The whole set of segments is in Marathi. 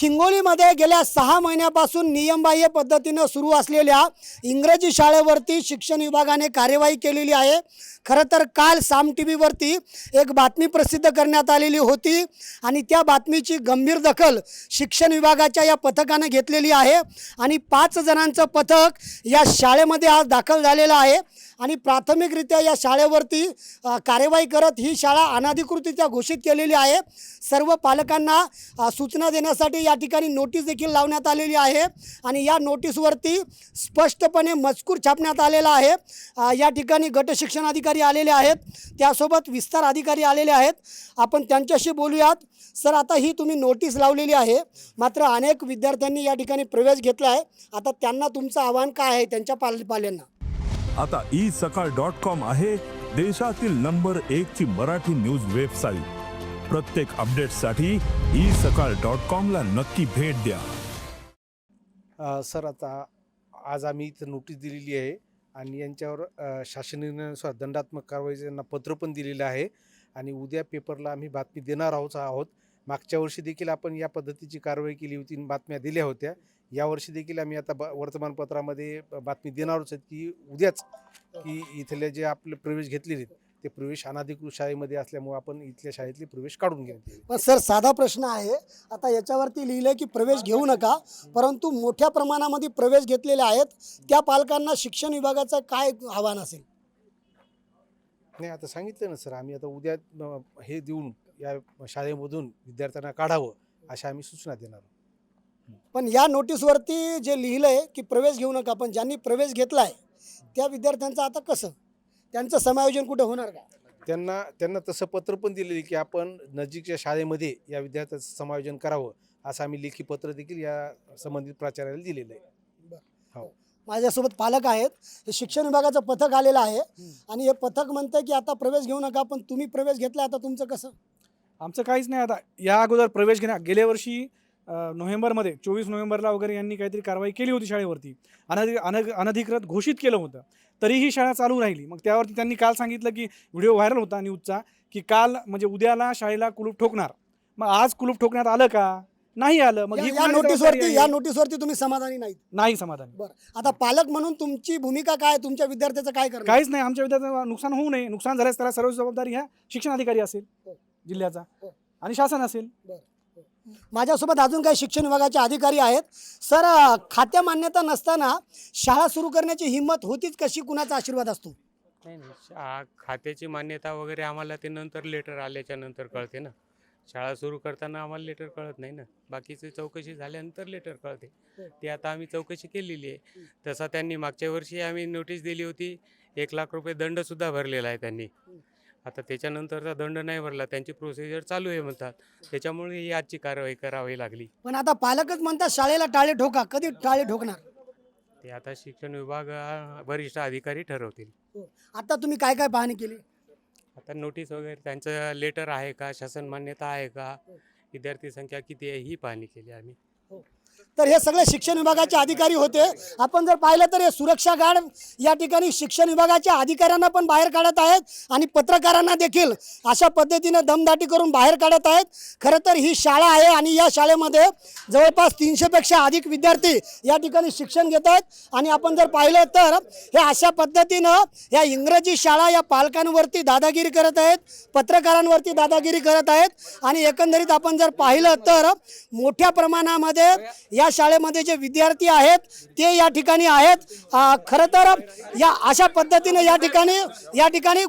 हिंगोलीमध्ये गेल्या सहा महिन्यापासून नियमबाह्य पद्धतीनं सुरू असलेल्या इंग्रजी शाळेवरती शिक्षण विभागाने कार्यवाही केलेली आहे. खरं तर काल साम टी व्हीवरती एक बातमी प्रसिद्ध करण्यात आलेली होती आणि त्या बातमीची गंभीर दखल शिक्षण विभागाच्या या पथकानं घेतलेली आहे. आणि पाच जणांचं पथक या शाळेमध्ये आज दाखल झालेलं आहे. आणि प्राथमिकरित्या या शाळेवरती कार्यवाही करत ही शाळा अनाधिकृतरित्या घोषित केलेली आहे. सर्व पालकांना सूचना देण्यासाठी या ठिकाणी नोटीस देखील लावण्यात आलेली आहे आणि या नोटीसवरती स्पष्टपणे मजकूर छापण्यात आलेला आहे. या ठिकाणी गट शिक्षण अधिकारी आलेले आहेत. त्यासोबत विस्तार अधिकारी आलेले आहेत. आपण त्यांच्याशी बोलूयात. सर आता ही तुम्ही नोटीस लावलेली आहे. मात्र अनेक विद्यार्थ्यांनी या ठिकाणी प्रवेश घेतला आहे. आता त्यांना तुमचं आव्हान काय आहे? त्यांच्या पाल पाल्यांना. आता ई सकाळ डॉट कॉम आहे देशातील नंबर एक ची मराठी न्यूज वेबसाईट. प्रत्येक अपडेटसाठी ई सकाळ डॉट कॉमला नक्की भेट द्या. सर आता आज आम्ही इथं नोटीस दिलेली आहे आणि यांच्यावर शासन निर्णयानुसार दंडात्मक कारवाईचं यांना पत्र पण दिलेलं आहे आणि उद्या पेपरला आम्ही बातमी देणार आहोत आहोत. मागच्या वर्षी देखील आपण या पद्धतीची कारवाई केली होती आणि बातम्या दिल्या होत्या. यावर्षी देखील आम्ही आता ब वर्तमानपत्रामध्ये बातमी देणारच आहेत की उद्याच की इथले जे आपले प्रवेश घेतलेले आहेत ते प्रवेश अनाधिकृत शाळेमध्ये असल्यामुळे आपण इथल्या शाळेतले प्रवेश काढून येईल पण सर साधा प्रश्न आहे. आता याच्यावरती लिहिलं की प्रवेश घेऊ नका परंतु मोठ्या प्रमाणामध्ये प्रवेश घेतलेले आहेत. त्या पालकांना शिक्षण विभागाचं काय आव्हान असेल? नाही आता सांगितलं ना सर आम्ही आता उद्या हे देऊन या शाळेमधून विद्यार्थ्यांना काढावं अशा आम्ही सूचना देणार आहोत. पण या नोटीसवरती जे लिहिलंय की प्रवेश घेऊ नका पण ज्यांनी प्रवेश घेतलाय त्या विद्यार्थ्यांचं आता कसं? त्यांचं समायोजन कुठे होणार का? त्यांना त्यांना तसं पत्र पण दिलेलं की आपण नजीकच्या शाळेमध्ये या विद्यार्थ्याचं समायोजन करावं असं आम्ही लेखी पत्र देखील या संबंधित प्राचार्याला दिलेलं आहे. माझ्यासोबत पालक आहेत हे शिक्षण विभागाचं पथक आलेलं आहे आणि हे पथक म्हणतं की आता प्रवेश घेऊ नका पण तुम्ही प्रवेश घेतला आता तुमचं कसं? आमचं काहीच नाही आता. या अगोदर प्रवेश घेण्या गेल्या वर्षी नोव्हेंबरमध्ये चोवीस नोव्हेंबरला वगैरे यांनी काहीतरी कारवाई केली होती शाळेवरती. अनधि अनग अनधिकृत घोषित केलं होतं. तरीही शाळा चालू राहिली. मग त्यावरती त्यांनी काल सांगितलं की व्हिडिओ व्हायरल होता न्यूजचा की काल म्हणजे उद्याला शाळेला कुलूप ठोकणार. मग आज कुलूप ठोकण्यात आलं का? नाही आलं. मग या- ही या कुणाची नोटीसवरती या? नोटीसवरती तुम्ही समाधानी नाहीत. नाही समाधान. बरं. आता पालक म्हणून तुमची भूमिका काय तुमच्या विद्यार्थ्याचं काय करणार? काहीच नाही. आमच्या विद्यार्थ्यांना नुकसान होऊ नये. नुकसान झाल्यास त्याला सर्व जबाबदारी ह्या शिक्षण अधिकारी असेल हो. जिल्ह्याचा हो. आणि शासन असेल. माझ्यासोबत अजून काही शिक्षण विभागाचे अधिकारी आहेत. सर खात्या मान्यता नसताना शाळा सुरू करण्याची हिंमत होतीच कशी? कुणाचा आशीर्वाद असतो? नाही नाही. शा खात्याची मान्यता वगैरे आम्हाला ते नंतर लेटर आल्याच्यानंतर कळते ना. शाळा सुरू करताना आम्हाला लेटर कळत नाही ना. बाकीची चौकशी झाल्यानंतर लेटर कळते. ती आता आम्ही चौकशी केलेली आहे. तसा त्यांनी मागच्या वर्षी आम्ही नोटीस दिली होती. एक लाख रुपये दंडसुद्धा भरलेला आहे त्यांनी. आता त्याच्यानंतरचा दंड नाही भरला त्यांची प्रोसिजर चालू आहे म्हणतात. त्याच्यामुळे ही आजची कारवाई करावी लागली. पण आता पालकच म्हणतात शाळेला टाळे ठोका कधी टाळे ठोकणार? ते आता शिक्षण विभाग अ, वरिष्ठ अधिकारी ठरवतील. आता तुम्ही काय काय पाहणी केली? आता नोटीस वगैरे त्यांचं लेटर आहे का? शासन मान्यता आहे का? विद्यार्थी संख्या किती आहे? ही पाहणी केली आम्ही. तर हे सगळे शिक्षण विभागाचे अधिकारी होते. आपण जर पाहिलं तर हे सुरक्षा गार्ड या ठिकाणी शिक्षण विभागाच्या अधिकाऱ्यांना पण बाहेर काढत आहेत आणि पत्रकारांना देखील अशा पद्धतीने दमदाटी करून बाहेर काढत आहेत. खरं तर ही शाळा आहे आणि या शाळेमध्ये जवळपास तीनशेपेक्षा अधिक विद्यार्थी या ठिकाणी शिक्षण घेत आहेत. आणि आपण जर पाहिलं तर हे अशा पद्धतीनं या इंग्रजी शाळा या पालकांवरती दादागिरी करत आहेत पत्रकारांवरती दादागिरी करत आहेत. आणि एकंदरीत आपण जर पाहिलं तर मोठ्या प्रमाणामध्ये या शाळेमध्ये जे विद्यार्थी आहेत ते या ठिकाणी आहेत. खरं तर या अशा पद्धतीने या ठिकाणी या ठिकाणी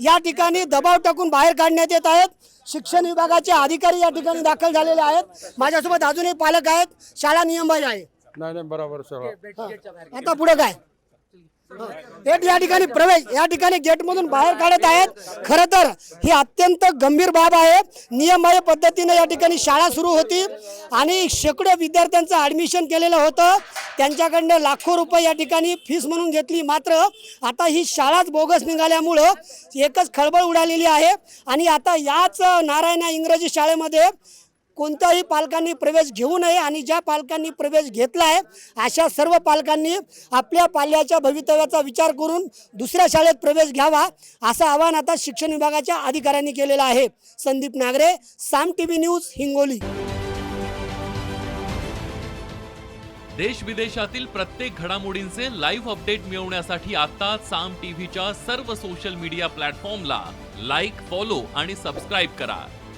या ठिकाणी दबाव टाकून बाहेर काढण्यात येत आहेत. शिक्षण विभागाचे अधिकारी या ठिकाणी दाखल झालेले आहेत. माझ्यासोबत अजूनही पालक आहेत. शाळा नियमबाह्य आहे. नाही नाही बरोबर सर. आता पुढे काय? थेट या ठिकाणी प्रवेश या ठिकाणी गेटमधून बाहेर काढत आहेत. खरं तर ही अत्यंत गंभीर बाब आहे. नियमबाह्य पद्धतीने या ठिकाणी शाळा सुरू होती आणि शेकडो विद्यार्थ्यांचं ॲडमिशन केलेलं होतं. त्यांच्याकडनं लाखो रुपये या ठिकाणी फीस म्हणून घेतली. मात्र आता ही शाळाच बोगस निघाल्यामुळं एकच खळबळ उडालेली आहे. आणि आता याच नारायणा इंग्रजी शाळेमध्ये कोणत्याही पालकांनी प्रवेश घेऊ नये आणि ज्या पालकांनी प्रवेश घेतला आहे अशा सर्व पालकांनी आपल्या पाल्याच्या भवितव्याचा विचार करून दुसऱ्या शाळेत प्रवेश घ्यावा असं आवाहन आता शिक्षण विभागाच्या अधिकाऱ्यांनी केलेलं आहे. Sandeep Nagare Saam T V news Hingoli. देश विदेशातील प्रत्येक घडामोडींचे लाईव्ह अपडेट मिळवण्यासाठी आता साम टीव्हीच्या सर्व सोशल मीडिया प्लॅटफॉर्मला लाईक फॉलो आणि सबस्क्राईब करा.